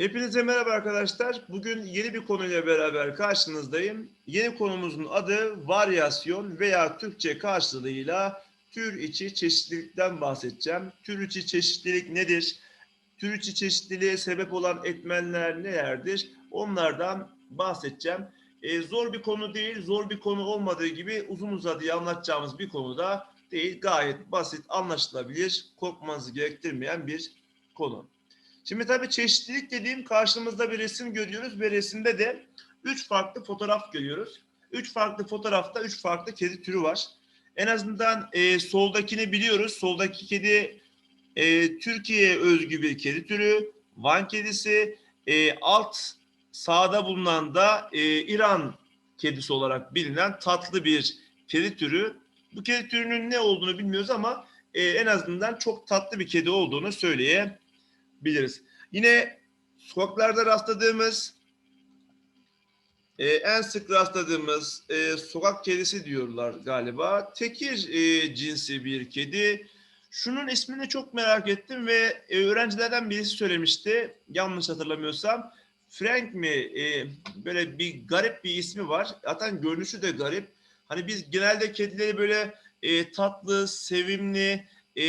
Hepinize merhaba arkadaşlar. Bugün yeni bir konuyla beraber karşınızdayım. Yeni konumuzun adı varyasyon veya Türkçe karşılığıyla tür içi çeşitlilikten bahsedeceğim. Tür içi çeşitlilik nedir? Tür içi çeşitliliğe sebep olan etmenler nelerdir? Onlardan bahsedeceğim. Ee, zor bir konu değil, zor bir konu olmadığı gibi uzun uzadıya anlatacağımız bir konu da değil. Gayet basit, anlaşılabilir, korkmanızı gerektirmeyen bir konu. Şimdi tabii çeşitlilik dediğim karşımızda bir resim görüyoruz ve resimde de üç farklı fotoğraf görüyoruz. Üç farklı fotoğrafta üç farklı kedi türü var. En azından e, soldakini biliyoruz. Soldaki kedi e, Türkiye'ye özgü bir kedi türü. Van kedisi. E, alt sağda bulunan da e, İran kedisi olarak bilinen tatlı bir kedi türü. Bu kedi türünün ne olduğunu bilmiyoruz ama e, en azından çok tatlı bir kedi olduğunu söyleyebiliriz. Yine sokaklarda rastladığımız e, en sık rastladığımız e, sokak kedisi diyorlar galiba. Tekir e, cinsi bir kedi. Şunun ismini çok merak ettim ve e, öğrencilerden birisi söylemişti. Yanlış hatırlamıyorsam. Frank mi? E, böyle bir garip bir ismi var. Zaten görünüşü de garip. Hani biz genelde kedileri böyle e, tatlı, sevimli e,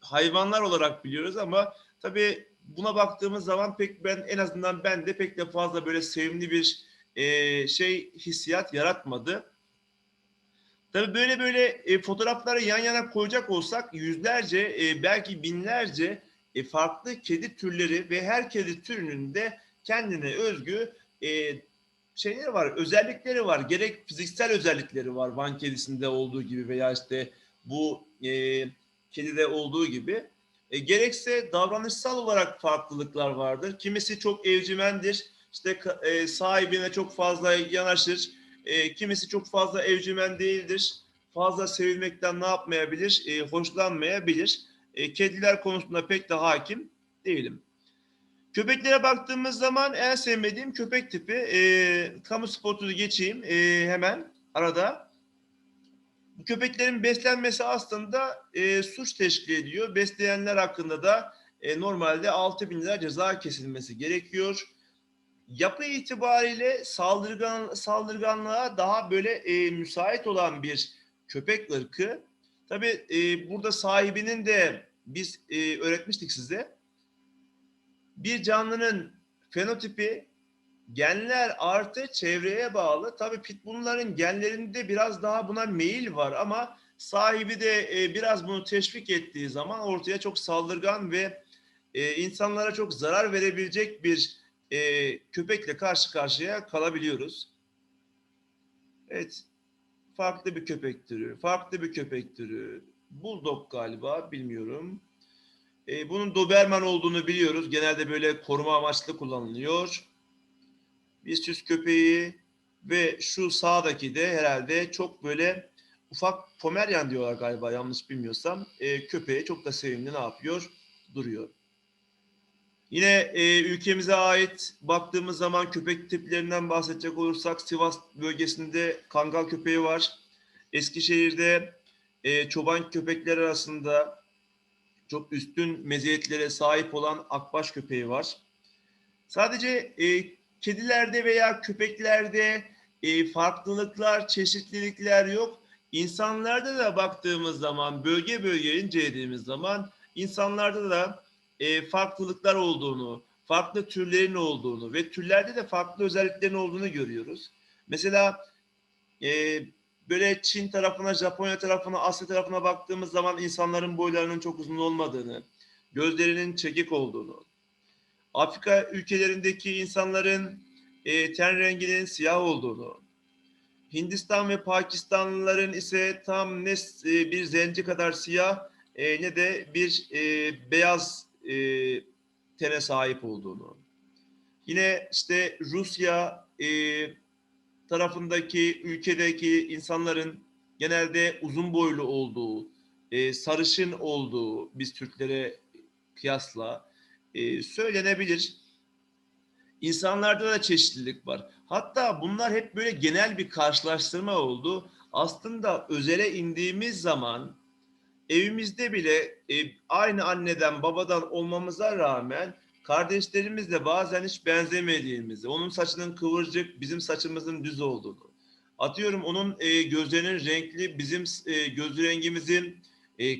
hayvanlar olarak biliyoruz ama tabii buna baktığımız zaman pek ben en azından ben de pek de fazla böyle sevimli bir e, şey hissiyat yaratmadı. Tabii böyle böyle e, fotoğrafları yan yana koyacak olsak yüzlerce e, belki binlerce e, farklı kedi türleri ve her kedi türünün de kendine özgü e, şeyleri var, özellikleri var. Gerek fiziksel özellikleri var Van kedisinde olduğu gibi veya işte bu e, kedide olduğu gibi. E, gerekse davranışsal olarak farklılıklar vardır. Kimisi çok evcimendir. İşte e, sahibine çok fazla yanaşır. E, kimisi çok fazla evcimen değildir. Fazla sevilmekten ne yapmayabilir? E, hoşlanmayabilir. E, kediler konusunda pek de hakim değilim. Köpeklere baktığımız zaman en sevmediğim köpek tipi. E, kamu spotunu geçeyim e, hemen arada. Bu köpeklerin beslenmesi aslında e, suç teşkil ediyor. Besleyenler hakkında da e, normalde 6 bin lira ceza kesilmesi gerekiyor. Yapı itibariyle saldırgan saldırganlığa daha böyle e, müsait olan bir köpek ırkı. Tabi e, burada sahibinin de biz e, öğretmiştik size. Bir canlının fenotipi genler artı çevreye bağlı. Tabii pitbullların genlerinde biraz daha buna meyil var ama sahibi de e, biraz bunu teşvik ettiği zaman ortaya çok saldırgan ve e, insanlara çok zarar verebilecek bir e, köpekle karşı karşıya kalabiliyoruz. Evet, farklı bir köpek türü, farklı bir köpek türü. Bulldog galiba, bilmiyorum. Bunun Doberman olduğunu biliyoruz. Genelde böyle koruma amaçlı kullanılıyor bir süs köpeği ve şu sağdaki de herhalde çok böyle ufak Pomeryan diyorlar galiba yanlış bilmiyorsam. E, köpeği çok da sevimli ne yapıyor? Duruyor. Yine e, ülkemize ait baktığımız zaman köpek tiplerinden bahsedecek olursak Sivas bölgesinde kangal köpeği var. Eskişehir'de e, çoban köpekler arasında çok üstün meziyetlere sahip olan akbaş köpeği var. Sadece e, kedilerde veya köpeklerde e, farklılıklar, çeşitlilikler yok. İnsanlarda da baktığımız zaman, bölge bölge incelediğimiz zaman insanlarda da e, farklılıklar olduğunu, farklı türlerin olduğunu ve türlerde de farklı özelliklerin olduğunu görüyoruz. Mesela e, böyle Çin tarafına, Japonya tarafına, Asya tarafına baktığımız zaman insanların boylarının çok uzun olmadığını, gözlerinin çekik olduğunu, Afrika ülkelerindeki insanların e, ten renginin siyah olduğunu, Hindistan ve Pakistanlıların ise tam ne e, bir zenci kadar siyah e, ne de bir e, beyaz e, tene sahip olduğunu. Yine işte Rusya e, tarafındaki ülkedeki insanların genelde uzun boylu olduğu, e, sarışın olduğu biz Türklere kıyasla e, söylenebilir. İnsanlarda da çeşitlilik var. Hatta bunlar hep böyle genel bir karşılaştırma oldu. Aslında özele indiğimiz zaman evimizde bile e, aynı anneden babadan olmamıza rağmen kardeşlerimizle bazen hiç benzemediğimizi, onun saçının kıvırcık, bizim saçımızın düz olduğunu, atıyorum onun e, gözlerinin renkli, bizim göz rengimizin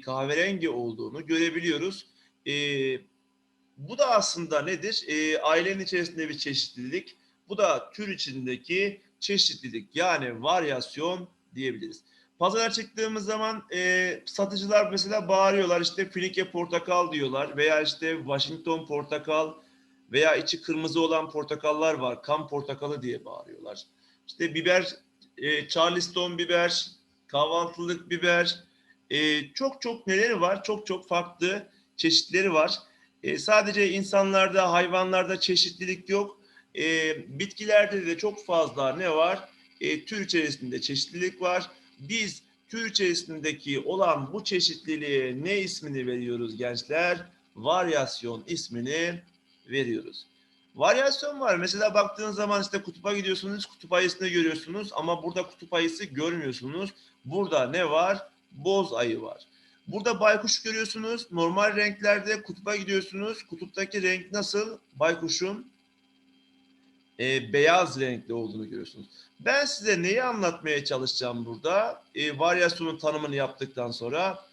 kahverengi olduğunu görebiliyoruz. E, bu da aslında nedir? E, ailenin içerisinde bir çeşitlilik. Bu da tür içindeki çeşitlilik yani varyasyon diyebiliriz. Pazara çıktığımız zaman e, satıcılar mesela bağırıyorlar işte Finike portakal diyorlar veya işte Washington portakal veya içi kırmızı olan portakallar var. Kan portakalı diye bağırıyorlar. İşte biber, e, Charleston biber, kahvaltılık biber, e, çok çok neleri var? Çok çok farklı çeşitleri var. E, sadece insanlarda, hayvanlarda çeşitlilik yok. E, bitkilerde de çok fazla ne var? E, tür içerisinde çeşitlilik var. Biz tür içerisindeki olan bu çeşitliliğe ne ismini veriyoruz gençler? Varyasyon ismini veriyoruz. Varyasyon var. Mesela baktığınız zaman işte kutupa gidiyorsunuz, kutup ayısını görüyorsunuz ama burada kutup ayısı görmüyorsunuz. Burada ne var? Boz ayı var. Burada baykuş görüyorsunuz. Normal renklerde kutupa gidiyorsunuz. Kutuptaki renk nasıl? Baykuşun e, beyaz renkli olduğunu görüyorsunuz. Ben size neyi anlatmaya çalışacağım burada? E, varyasyonun tanımını yaptıktan sonra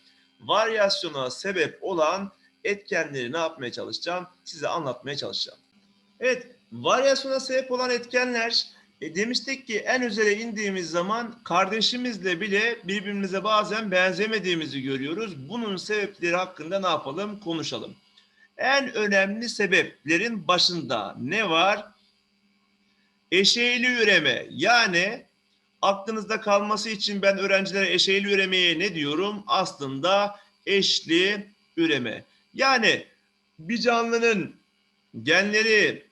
varyasyona sebep olan etkenleri ne yapmaya çalışacağım? Size anlatmaya çalışacağım. Evet, varyasyona sebep olan etkenler e, demiştik ki en üzere indiğimiz zaman kardeşimizle bile birbirimize bazen benzemediğimizi görüyoruz. Bunun sebepleri hakkında ne yapalım? Konuşalım. En önemli sebeplerin başında ne var? Eşeğli üreme yani aklınızda kalması için ben öğrencilere eşeğli üremeye ne diyorum? Aslında eşli üreme. Yani bir canlının genleri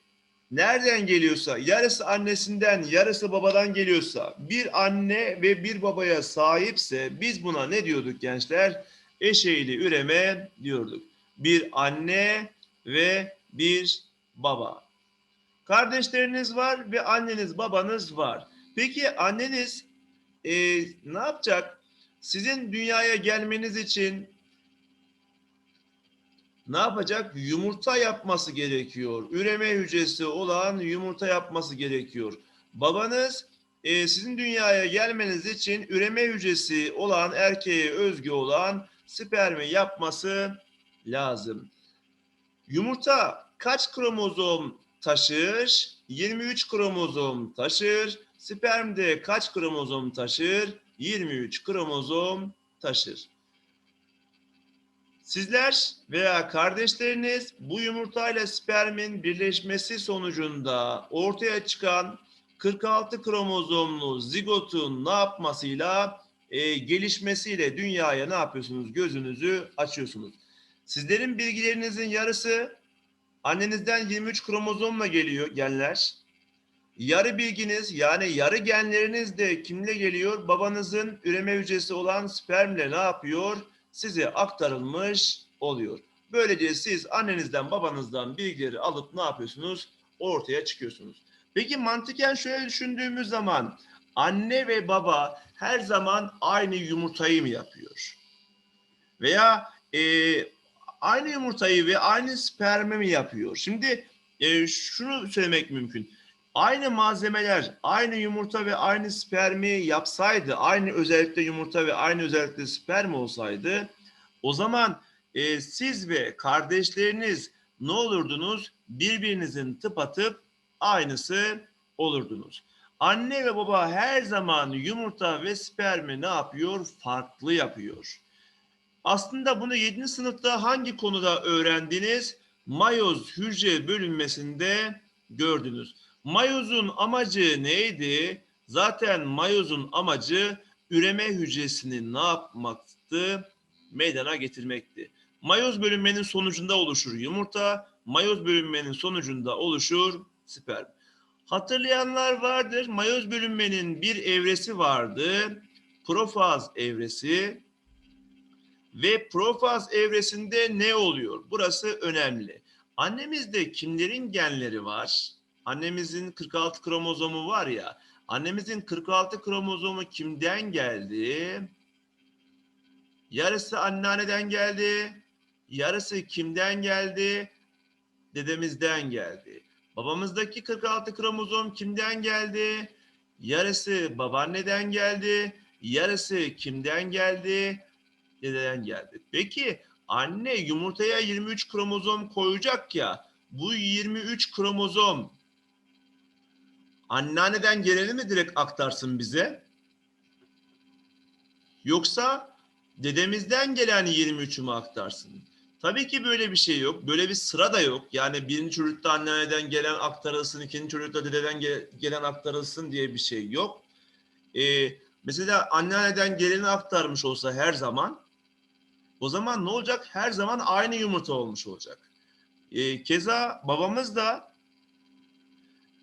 nereden geliyorsa, yarısı annesinden, yarısı babadan geliyorsa, bir anne ve bir babaya sahipse biz buna ne diyorduk gençler? Eşeğli üreme diyorduk. Bir anne ve bir baba. Kardeşleriniz var ve anneniz babanız var. Peki anneniz e, ne yapacak? Sizin dünyaya gelmeniz için ne yapacak? Yumurta yapması gerekiyor. Üreme hücresi olan yumurta yapması gerekiyor. Babanız e, sizin dünyaya gelmeniz için üreme hücresi olan erkeğe özgü olan spermi yapması lazım. Yumurta kaç kromozom taşır? 23 kromozom taşır. Spermde kaç kromozom taşır? 23 kromozom taşır. Sizler veya kardeşleriniz bu yumurtayla spermin birleşmesi sonucunda ortaya çıkan 46 kromozomlu zigotun ne yapmasıyla e, gelişmesiyle dünyaya ne yapıyorsunuz? Gözünüzü açıyorsunuz. Sizlerin bilgilerinizin yarısı annenizden 23 kromozomla geliyor genler. Yarı bilginiz yani yarı genleriniz de kimle geliyor? Babanızın üreme hücresi olan spermle ne yapıyor? Size aktarılmış oluyor. Böylece siz annenizden babanızdan bilgileri alıp ne yapıyorsunuz? Ortaya çıkıyorsunuz. Peki mantıken şöyle düşündüğümüz zaman anne ve baba her zaman aynı yumurtayı mı yapıyor? Veya e, aynı yumurtayı ve aynı spermi mi yapıyor? Şimdi e, şunu söylemek mümkün. Aynı malzemeler, aynı yumurta ve aynı spermi yapsaydı, aynı özellikle yumurta ve aynı özellikle sperm olsaydı, o zaman e, siz ve kardeşleriniz ne olurdunuz? Birbirinizin tıpatıp aynısı olurdunuz. Anne ve baba her zaman yumurta ve spermi ne yapıyor? Farklı yapıyor. Aslında bunu 7. sınıfta hangi konuda öğrendiniz? Mayoz hücre bölünmesinde gördünüz. Mayozun amacı neydi? Zaten mayozun amacı üreme hücresini ne yapmaktı? Meydana getirmekti. Mayoz bölünmenin sonucunda oluşur yumurta, mayoz bölünmenin sonucunda oluşur sperm. Hatırlayanlar vardır. Mayoz bölünmenin bir evresi vardı. Profaz evresi. Ve profaz evresinde ne oluyor? Burası önemli. Annemizde kimlerin genleri var? Annemizin 46 kromozomu var ya. Annemizin 46 kromozomu kimden geldi? Yarısı anneanneden geldi. Yarısı kimden geldi? dedemizden geldi. Babamızdaki 46 kromozom kimden geldi? Yarısı babaanneden geldi. Yarısı kimden geldi? Dededen geldi. Peki anne yumurtaya 23 kromozom koyacak ya. Bu 23 kromozom anneanneden geleni mi direkt aktarsın bize? Yoksa dedemizden gelen 23'ü mü aktarsın? Tabii ki böyle bir şey yok. Böyle bir sıra da yok. Yani birinci çocukta anneanneden gelen aktarılsın, ikinci çocukta dededen ge- gelen aktarılsın diye bir şey yok. Ee, mesela anneanneden geleni aktarmış olsa her zaman o zaman ne olacak? Her zaman aynı yumurta olmuş olacak. Ee, keza babamız da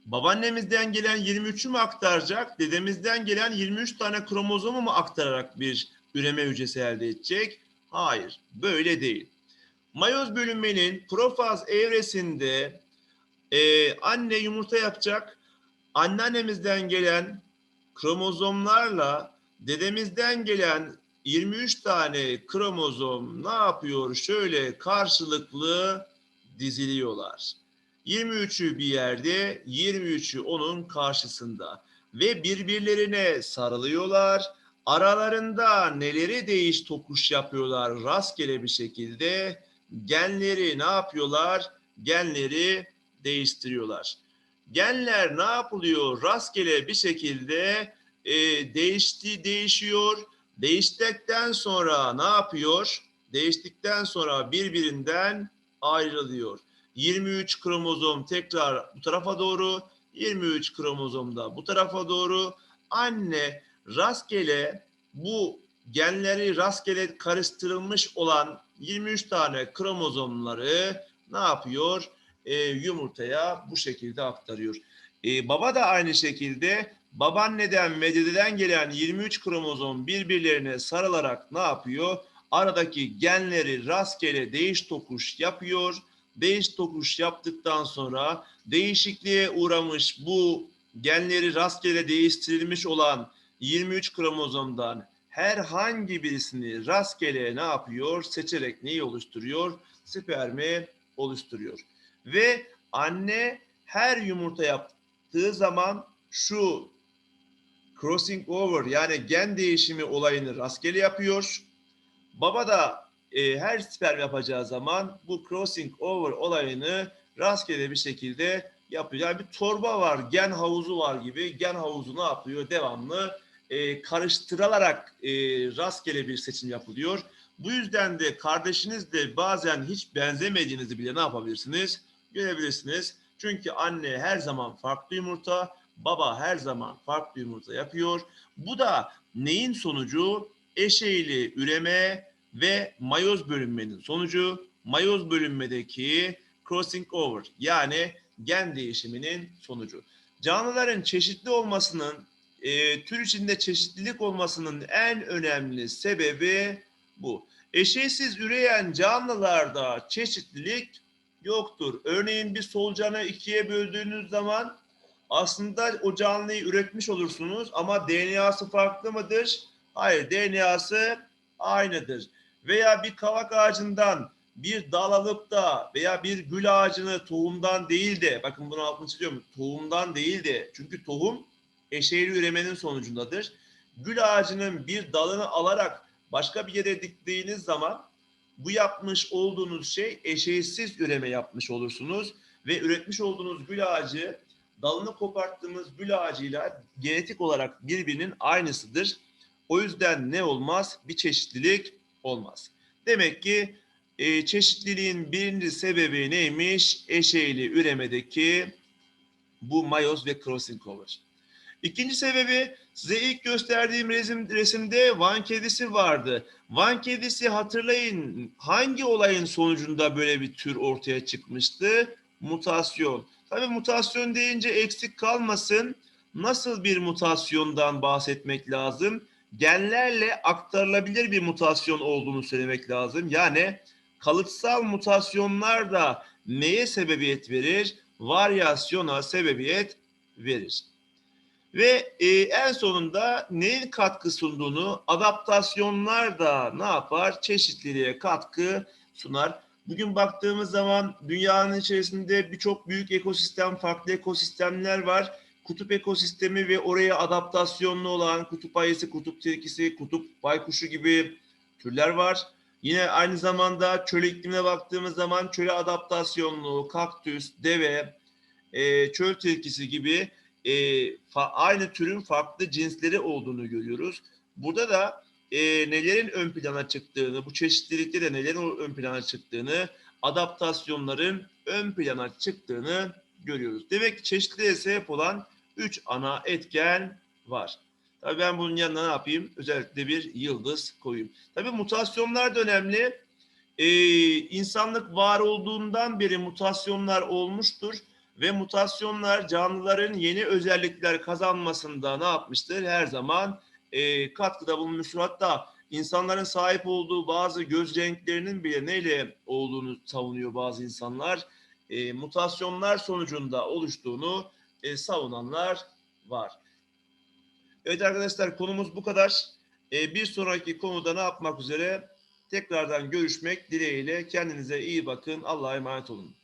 babaannemizden gelen 23'ü mü aktaracak, dedemizden gelen 23 tane kromozomu mu aktararak bir üreme hücresi elde edecek? Hayır, böyle değil. Mayoz bölünmenin profaz evresinde e, anne yumurta yapacak, anneannemizden gelen kromozomlarla dedemizden gelen 23 tane kromozom ne yapıyor? Şöyle karşılıklı diziliyorlar. 23'ü bir yerde, 23'ü onun karşısında ve birbirlerine sarılıyorlar. Aralarında neleri değiş tokuş yapıyorlar rastgele bir şekilde genleri ne yapıyorlar? Genleri değiştiriyorlar. Genler ne yapılıyor? Rastgele bir şekilde e, değişti, değişiyor. Değiştikten sonra ne yapıyor? Değiştikten sonra birbirinden ayrılıyor. 23 kromozom tekrar bu tarafa doğru, 23 kromozom da bu tarafa doğru. Anne rastgele bu genleri rastgele karıştırılmış olan 23 tane kromozomları ne yapıyor? Ee, yumurtaya bu şekilde aktarıyor. Ee, baba da aynı şekilde babaanneden ve dededen gelen 23 kromozom birbirlerine sarılarak ne yapıyor? Aradaki genleri rastgele değiş tokuş yapıyor. Değiş tokuş yaptıktan sonra değişikliğe uğramış bu genleri rastgele değiştirilmiş olan 23 kromozomdan herhangi birisini rastgele ne yapıyor? Seçerek neyi oluşturuyor? Spermi oluşturuyor. Ve anne her yumurta yaptığı zaman şu crossing over yani gen değişimi olayını rastgele yapıyor. Baba da e, her sperm yapacağı zaman bu crossing over olayını rastgele bir şekilde yapıyor. Yani bir torba var, gen havuzu var gibi. Gen havuzu ne yapıyor? Devamlı e, karıştırılarak e, rastgele bir seçim yapılıyor. Bu yüzden de kardeşiniz de bazen hiç benzemediğinizi bile ne yapabilirsiniz? Görebilirsiniz. Çünkü anne her zaman farklı yumurta, baba her zaman farklı yumurta yapıyor. Bu da neyin sonucu? Eşeğli üreme ve mayoz bölünmenin sonucu. Mayoz bölünmedeki crossing over yani gen değişiminin sonucu. Canlıların çeşitli olmasının, e, tür içinde çeşitlilik olmasının en önemli sebebi bu. Eşeğsiz üreyen canlılarda çeşitlilik yoktur. Örneğin bir solucanı ikiye böldüğünüz zaman aslında o canlıyı üretmiş olursunuz ama DNA'sı farklı mıdır? Hayır, DNA'sı aynıdır. Veya bir kavak ağacından bir dal alıp da veya bir gül ağacını tohumdan değil de bakın bunu altını çiziyorum tohumdan değil de çünkü tohum eşeğli üremenin sonucundadır. Gül ağacının bir dalını alarak başka bir yere diktiğiniz zaman bu yapmış olduğunuz şey eşeğsiz üreme yapmış olursunuz ve üretmiş olduğunuz gül ağacı dalını koparttığımız gül ağacıyla genetik olarak birbirinin aynısıdır. O yüzden ne olmaz? Bir çeşitlilik olmaz. Demek ki e, çeşitliliğin birinci sebebi neymiş? Eşeğli üremedeki bu mayoz ve crossing over. İkinci sebebi size ilk gösterdiğim resim, resimde Van kedisi vardı. Van kedisi hatırlayın hangi olayın sonucunda böyle bir tür ortaya çıkmıştı? Mutasyon. Tabii mutasyon deyince eksik kalmasın. Nasıl bir mutasyondan bahsetmek lazım? Genlerle aktarılabilir bir mutasyon olduğunu söylemek lazım. Yani kalıtsal mutasyonlar da neye sebebiyet verir? Varyasyona sebebiyet verir. Ve e, en sonunda neyin katkı sunduğunu adaptasyonlar da ne yapar? Çeşitliliğe katkı sunar. Bugün baktığımız zaman dünyanın içerisinde birçok büyük ekosistem, farklı ekosistemler var. Kutup ekosistemi ve oraya adaptasyonlu olan kutup ayısı, kutup tilkisi, kutup baykuşu gibi türler var. Yine aynı zamanda çöl iklimine baktığımız zaman çöle adaptasyonlu kaktüs, deve, e, çöl tilkisi gibi e, aynı türün farklı cinsleri olduğunu görüyoruz. Burada da e, nelerin ön plana çıktığını, bu çeşitlilikte de nelerin ön plana çıktığını, adaptasyonların ön plana çıktığını görüyoruz. Demek ki çeşitliliğe sebep olan üç ana etken var. Tabii ben bunun yanına ne yapayım? Özellikle bir yıldız koyayım. Tabii mutasyonlar da önemli. Ee, insanlık var olduğundan beri mutasyonlar olmuştur ve mutasyonlar canlıların yeni özellikler kazanmasında ne yapmıştır? Her zaman e, katkıda bulunmuştur. Hatta insanların sahip olduğu bazı göz renklerinin bile neyle olduğunu savunuyor bazı insanlar. E, mutasyonlar sonucunda oluştuğunu e, savunanlar var. Evet arkadaşlar konumuz bu kadar. E, bir sonraki konuda ne yapmak üzere tekrardan görüşmek dileğiyle. Kendinize iyi bakın. Allah'a emanet olun.